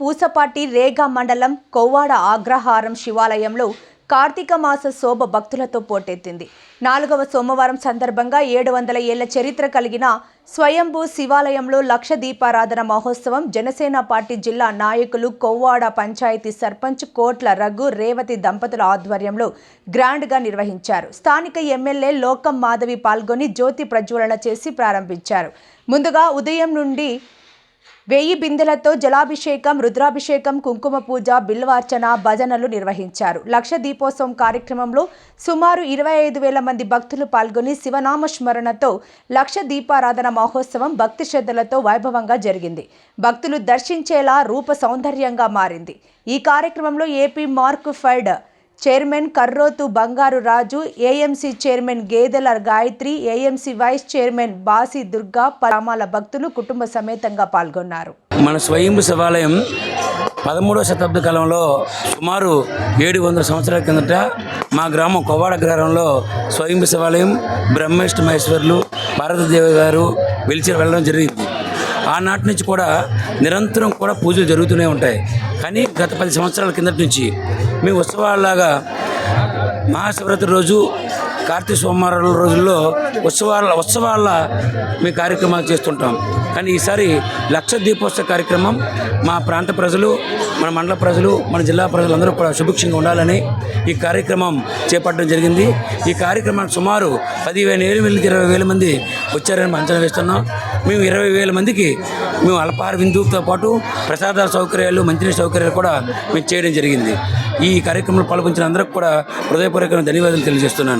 పూసపాటి రేగా మండలం కొవ్వాడ ఆగ్రహారం శివాలయంలో కార్తీక మాస శోభ భక్తులతో పోటెత్తింది. నాలుగవ సోమవారం సందర్భంగా ఏడు వందల ఏళ్ళ చరిత్ర కలిగిన స్వయంభూ శివాలయంలో లక్ష దీపారాధన మహోత్సవం జనసేన పార్టీ జిల్లా నాయకులు కొవ్వాడ పంచాయతీ సర్పంచ్ కోట్ల రఘు రేవతి దంపతుల ఆధ్వర్యంలో గ్రాండ్గా నిర్వహించారు. స్థానిక ఎమ్మెల్యే లోకం మాధవి పాల్గొని జ్యోతి ప్రజ్వలన చేసి ప్రారంభించారు. ముందుగా ఉదయం నుండి వెయ్యి బిందెలతో జలాభిషేకం రుద్రాభిషేకం కుంకుమ పూజ బిల్వార్చన భజనలు నిర్వహించారు. లక్ష దీపోత్సవం కార్యక్రమంలో సుమారు ఇరవై ఐదు వేల మంది భక్తులు పాల్గొని శివనామ స్మరణతో లక్ష దీపారాధన మహోత్సవం భక్తి శ్రద్ధలతో వైభవంగా జరిగింది. భక్తులు దర్శించేలా రూప సౌందర్యంగా మారింది. ఈ కార్యక్రమంలో AP Markfed chairman Karrothu Bangaru Raju AMC chairman Gedela Gayatri AMC vice chairman Basi Durga పరామాల భక్తులు కుటుంబ సమేతంగా పాల్గొన్నారు. మన స్వయంభు శివాలయం పదమూడవ శతాబ్ద కాలంలో సుమారు ఏడు వందల సంవత్సరాల కిందట మా గ్రామం కొవ్వాడ గ్రామంలో స్వయంభు శివాలయం బ్రహ్మేష్ట మహేశ్వర్లు భారతదేవి గారు వెలిచి వెళ్ళడం జరిగింది. ఆనాటి నుంచి కూడా నిరంతరం కూడా పూజలు జరుగుతూనే ఉంటాయి. కానీ గత పది సంవత్సరాల కిందటి నుంచి మేము ఉత్సవాలలాగా మహాశివరాత్రి రోజు కార్తీక సోమవారాల రోజుల్లో ఉత్సవాల ఉత్సవాల మీ కార్యక్రమాలు చేస్తుంటాం. కానీ ఈసారి లక్ష దీపోత్సవ కార్యక్రమం మా ప్రాంత ప్రజలు మన మండల ప్రజలు మన జిల్లా ప్రజలందరూ కూడా శుభక్షంగా ఉండాలని ఈ కార్యక్రమం చేపట్టడం జరిగింది. ఈ కార్యక్రమానికి సుమారు పదివేల ఏడు వేల ఇరవై వేల మంది వచ్చారని అంచనా వేస్తున్నాం. మేము ఇరవై వేల మందికి మేము అల్పహార విందుతో పాటు ప్రసాదాల సౌకర్యాలు మంచినీటి సౌకర్యాలు కూడా మేము చేయడం జరిగింది. ఈ కార్యక్రమంలో పాల్గొంచిన అందరికి కూడా హృదయపూర్వకంగా ధన్యవాదాలు తెలియజేస్తున్నాను.